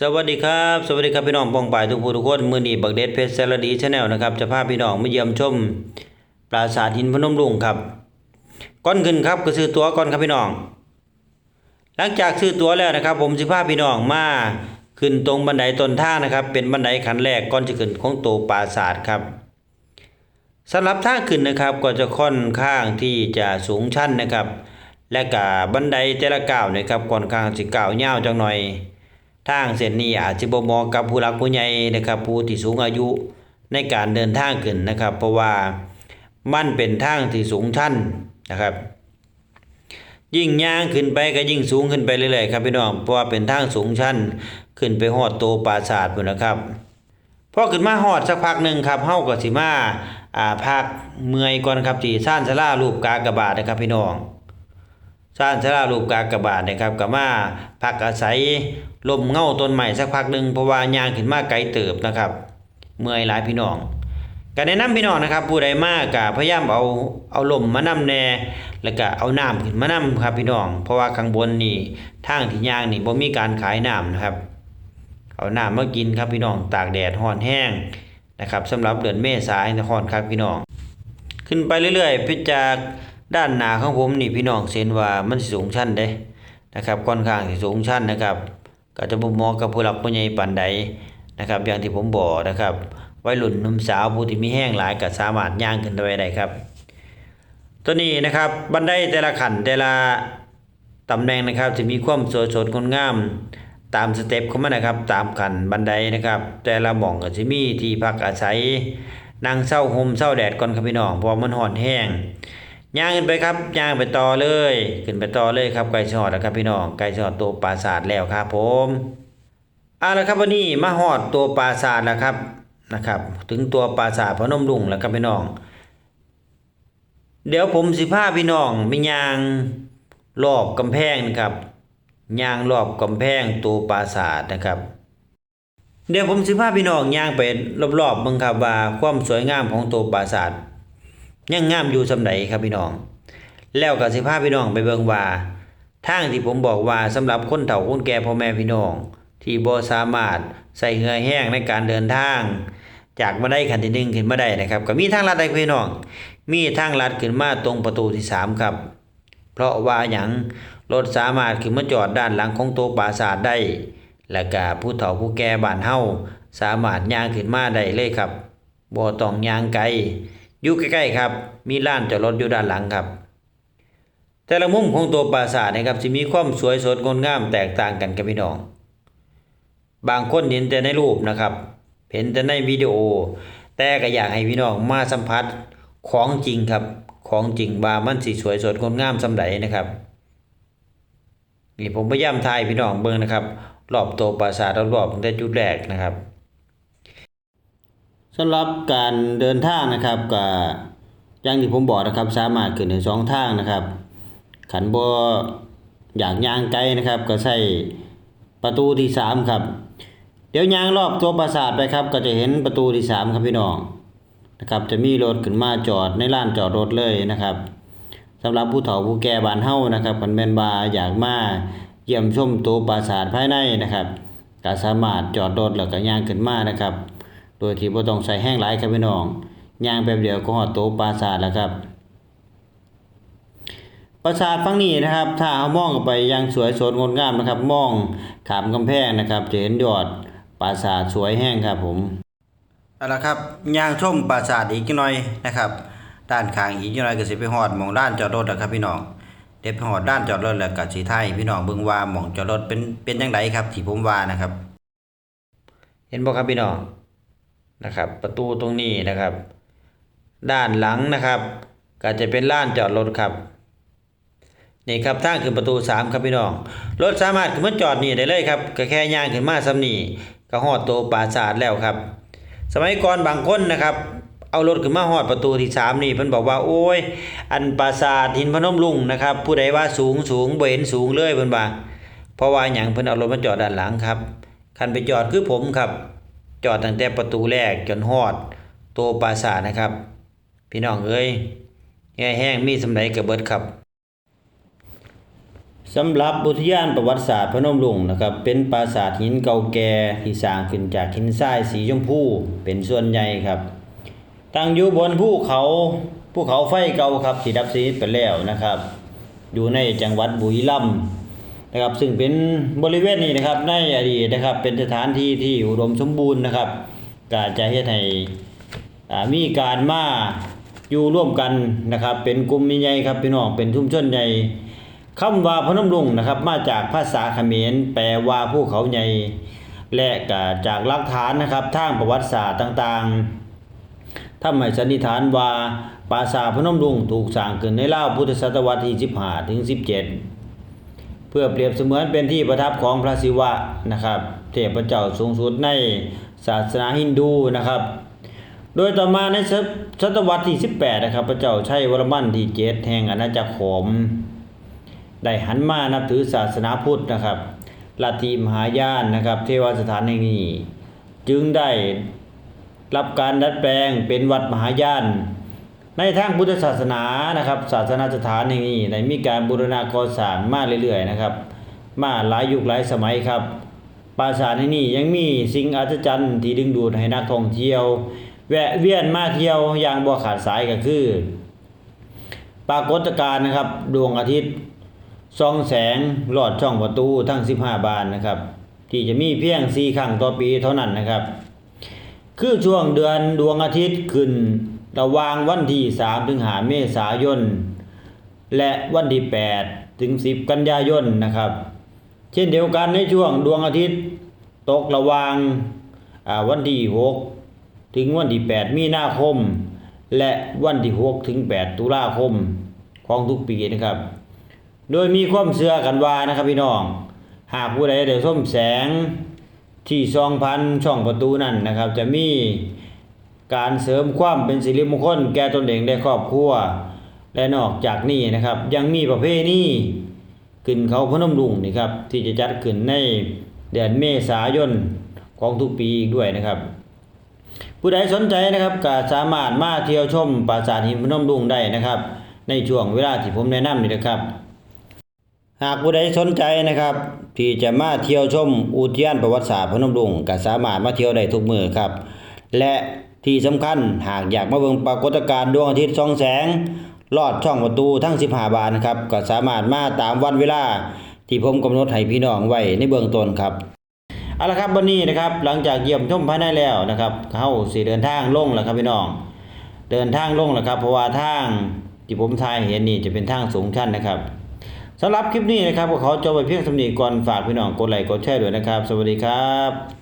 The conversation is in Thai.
สวัสดีครับ สวัสดีครับพี่น้องปองป่ายทุกผู้ทุกคนมือนีบักเด็ดเพชรเซลดีชาแนลนะครับจะพาพี่น้องมาเยี่ยมชมปราสาทหินพนมรุ้งครับก่อนขึ้นครับก็ซื้อตั๋วก่อนครับพี่น้อง หลังจากซื้อตั๋วแล้วนะครับ ผมสิพาพี่น้องมาขึ้นตรงบันไดต้นท่านะครับ เป็นบันไดขั้นแรกก่อนจะขึ้นของตัวปราสาทครับสำหรับทางขึ้นนะครับก็จะค่อนข้างที่จะสูงชันนะครับ และก็บันไดแต่ละก้าวนะครับค่อนข้างสิก้าวยาจังหน่อย ทางเส้นนี้อาจจะบ่เหมาะกับผู้หลักผู้ใหญ่นะครับ ผู้ที่สูงอายุในการเดินทางขึ้นนะครับ เพราะว่ามันเป็นทางที่สูงชันนะครับ ยิ่งย่างขึ้นไปก็ยิ่งสูงขึ้นไปเรื่อยๆครับพี่น้องเพราะว่าเป็นทางสูงชันขึ้นไปฮอดโตปราสาทพุ่นนะครับพอขึ้นมาฮอดสักพักหนึ่งครับเฮาก็สิมาอ่าพักเมื่อยก่อนครับที่ซ่านศาลารูปกากบาทนะครับพี่น้องสร้างศาลารูปกากบาทนะครับก็มาพักอาศัย ลมเงาต้นไม้สักพักหนึ่งเพราะว่ายางขึ้นมาไกลเติบนะครับ เมื่อยหลายพี่น้องก็แนะนำพี่น้องนะครับ ผู้ใดมากก็พยายามเอาเอาลมมานำแน่แล้วก็เอาน้ำขึ้นมานำครับพี่น้อง เพราะว่าข้างบนนี่ทางที่ยางนี่บ่มีการขายน้ำนะครับเอาน้ำมากินครับพี่น้องตากแดดร้อนแห้งนะครับสำหรับเดือนเมษายนครครับพี่น้อง ขึ้นไปเรื่อยๆพิจากด้านหน้าของผมนี่พี่น้องเห็นว่ามันสูงชันเด้นะครับค่อนข้างสูงชันนะครับ ก็จะบ่เหมาะกับผู้หลักผู้ใหญ่ปานใดนะครับ อย่างที่ผมบอกนะครับวัยรุ่นหนุ่มสาวผู้ที่มีแห้งหลายก็สามารถย่างขึ้นไปได้ครับ ตัวนี้นะครับบันไดแต่ละขั้นแต่ละตำแหน่งนะครับจะมีความสวยสดงดงามตามสเต็ปของมันนะครับ ตามขั้นบันไดนะครับ แต่ละหม่องก็จะมีที่พักอาศัยนั่งเศร้าห่มเศร้าแดดก่อนครับพี่น้องเพราะมันห่อนแห้ง ย่างขึ้นไปครับย่างไปต่อเลย ขึ้นไปต่อเลยครับไก่ชอดแล้วครับพี่น้องไก่ชอดตัวปราศาสาทแล้วครับผมเอาละครับวันนี้มาหอดตัวปราสาทแล้วครับนะครับ ถึงตัวปราศาสาทพนมรุงแล้วครับพี่น้อง เดี๋ยวผมสิพาพี่น้องไปย่างรอบกำแพงนะครับย่างรอบกำแพงตัวปราศาสาทนะครับ เดี๋ยวผมสิพาพี่น้องย่างไปรอบๆบิ่งครับว่าความสวยงามของตัวปราศาสาท ยังงามอยู่สำใดครับพี่น้อง แล้วก็สิพาพี่น้องไปเบิ่งว่าทางที่ผมบอกว่าสำหรับคนเฒ่าคนแก่พ่อแม่พี่น้อง ที่บ่สามารถใส่เหงื่อแห้งในการเดินทาง จากบันได้ขันที่หนึ่งขึ้นมาได้นะครับ ก็มีทางลัดได้พี่น้อง มีทางลัดขึ้นมาตรงประตูที่สามครับ เพราะว่าหยังรถสามารถขึ้นมาจอดด้านหลังของโตัวปราสาทได้ และก็ผู้เฒ่าผู้แก่บ้านเฮาสามารถย่างขึ้นมาได้เลยครับบ่ต้องย่างไกล อยู่ใกล้ๆครับ มีลานจอดรถอยู่ด้านหลังครับ แต่ละมุมของตัวปราสาทนะครับจะมีความสวยสดงดงามแตกต่างกันกับพี่น้อง บางคนเห็นแต่ในรูปนะครับ เห็นแต่ในวิดีโอ แต่ก็อยากให้พี่น้องมาสัมผัสของจริงครับ ของจริงว่ามันสิสวยสดงดงามสำใดนะครับนี่ผมพยายามถ่ายพี่น้องเบิ่งนะครับรอบตัวปราสาทรอบๆตั้งแต่จุดแรกนะครับ สำหรับการเดินทางนะครับก็อย่างที่ผมบอกนะครับ สามารถขึ้นได้สองทางนะครับ ขันบ่อยากย่างไกลนะครับ ก็ใช้ประตูที่สามครับ เดี๋ยวย่างรอบตัวปราสาทไปครับ ก็จะเห็นประตูที่สามครับพี่น้องนะครับ จะมีรถขึ้นมาจอดในลานจอดรถเลยนะครับสำหรับผู้เฒ่าผู้แก่บ้านเฮานะครับคันแม่นว่าอยากมาเยี่ยมชมตัวปราสาทภายในนะครับก็สามารถจอดรถแล้วก็ย่างขึ้นมานะครับ โดยที่บ่ต้องใส่แห้งหลายครับพี่น้องย่างแป๊บเดียวก็ฮอดโตปราสาทแล้วครับ ปราสาทฝั่งนี้นะครับ ถ้าเอามองกไปยังสวยสดงดงามนะครับ มองขามกำแพงนะครับ จะเห็นยอดปราสาทสวยแห้งครับผมเอาละครับย่างชมปราสาทอีกหน่อยนะครับ ด้านข้างอีกหน่อยก็สิไปฮอดมองด้านจอดรถแล้วครับพี่น้องเดี๋ยวไปฮอดด้านจอดรถแล้วก็สิถ่ายพี่น้องเบิ่งว่าหม่องจอดรถเป็นเป็นจังไดครับที่ผมว่านะครับ เห็นบ่ครับพี่น้อง นะครับ ประตูตรงนี้นะครับ ด้านหลังนะครับ ก็จะเป็นลานจอดรถครับนี่ครับทางขึ้นประตู 3 ครับพี่น้อง รถสามารถขึ้นมาจอดนี่ได้เลยครับก็แค่ย่างขึ้นมาซ้ำนี่ก็ฮอดตัวปราสาทแล้วครับ สมัยก่อนบางคนนะครับ เอารถขึ้นมาฮอดประตูที่ 3 นี่เพิ่นบอกว่าโอ้ย อันปราสาทหินพนมรุ้งนะครับ ผู้ใดว่าสูงสูงเห็นสูงเลยเพิ่นว่าเพราะว่าหยังเพิ่นเอารถมาจอดด้านหลังครับคันไปจอดคือผมครับ จอดตั้งแต่ประตูแรกจนฮอดตัวปราสาทนะครับ พี่น้องเอ้ยแง่แห้งมีสำไรกับเบิดครับสำหรับอุทยานประวัติศาสตร์พนมรุ้งนะครับ เป็นปราสาทหินเก่าแก่ที่สร้างขึ้นจากหินทรายสีชมพูเป็นส่วนใหญ่ครับ ตั้งอยู่บนภูเขาภูเขาไฟเก่าครับที่ดับสนิทไปแล้วนะครับ อยู่ในจังหวัดบุรีรัมย์ นะครับ ซึ่งเป็นบริเวณนี้นะครับ ในอดีตนะครับ เป็นสถานที่ที่อุดมสมบูรณ์นะครับก็จะเฮ็ดให้อ่ามีการมาอยู่ร่วมกันนะครับ เป็นกลุ่มใหญ่ครับพี่น้องเป็นชุมชนใหญ่คำว่าพนมรุงนะครับ มาจากภาษาเขมรแปลว่าภูเขาใหญ่และก็จากหลักฐานนะครับทางประวัติศาสตร์ต่างๆทำให้สันนิษฐานว่าปราสาทพนมรุงถูกสร้างขึ้นในราวพุทธศตวรรษที่15ถึง17เพื่อเปรียบเสมือนเป็นที่ประทับของพระศิวะนะครับ เทพเจ้าสูงสุดในศาสนาฮินดูนะครับ โดยต่อมาในศตวรรษที่ 18 นะครับ พระเจ้าชัยวรมันที่7แห่งอาณาจักรขมได้หันมานับถือศาสนาพุทธนะครับลัทธิมหายานนะครับ เทวสถานแห่งนี้ จึงได้รับการดัดแปลงเป็นวัดมหายาน ในทางพุทธศาสนานะครับ ศาสนาสถานแห่งนี้ได้มีการบูรณาก่อสร้างมาเรื่อยๆนะครับ มาหลายยุคหลายสมัยครับปราสาทแห่งนี้ยังมีสิ่งอัศจรรย์ที่ดึงดูดให้นักท่องเที่ยว แวะเวียนมาเที่ยวอย่างบ่ขาดสายก็คือ ปรากฏการณ์นะครับ ดวงอาทิตย์ส่องแสงหลอดช่องประตูทั้ง 15 บานนะครับ ที่จะมีเพียง4ครั้งต่อปีเท่านั้นนะครับ คือช่วงเดือนดวงอาทิตย์ขึ้น ระหว่างวันที่3ถึง5เมษายน และวันที่ 8 ถึง 10 กันยายนนะครับ เช่นเดียวกันในช่วงดวงอาทิตย์ ตกระหว่างอ่าวันที่ 6 ถึงวันที่ 8 มีนาคม และวันที่ 6 ถึง 8 ตุลาคมของทุกปีนะครับ โดยมีความเชื่อกันว่านะครับพี่น้อง หากผู้ใดได้ส้มแสงที่ซองพันช่องประตูนั่นนะครับ จะมี การเสริมความเป็นสิริมงคลแก่ตนเองได้ครอบครัว และนอกจากนี้นะครับ ยังมีประเพณีขึ้นเขาพนมรุ้งนี่ครับที่จะจัดขึ้นในเดือนเมษายนของทุกปีอีกด้วยนะครับ ผู้ใดสนใจนะครับก็สามารถมาเที่ยวชมปราสาทหินพนมรุ้งได้นะครับ ในช่วงเวลาที่ผมแนะนำนี่นะครับ หากผู้ใดสนใจนะครับ ที่จะมาเที่ยวชมอุทยานประวัติศาสตร์พนมรุ้งก็สามารถมาเที่ยวได้ทุกมือครับ และที่สำคัญหากอยากมาเบิ่งปรากฏการณ์ดวงอาทิตย์ส่องแสง ลอดช่องประตูทั้ง 15 บานนะครับ ก็สามารถมาตามวันเวลา ที่ผมกำหนดให้พี่น้องไว้ในเบื้องต้นครับเอาละครับวันนี้นะครับหลังจากเยี่ยมชมภายในแล้วนะครับเข้าสิเดินทางลงแล้วครับพี่น้อง เดินทางลงแล้วครับ เพราะว่าทางที่ผมทายเห็นนี่จะเป็นทางสูงชันนะครับสำหรับคลิปนี้นะครับก็ขอจบไปเพียงสำนีก่อนฝากพี่น้องกดไลค์กดแชร์ด้วยนะครับ สวัสดีครับ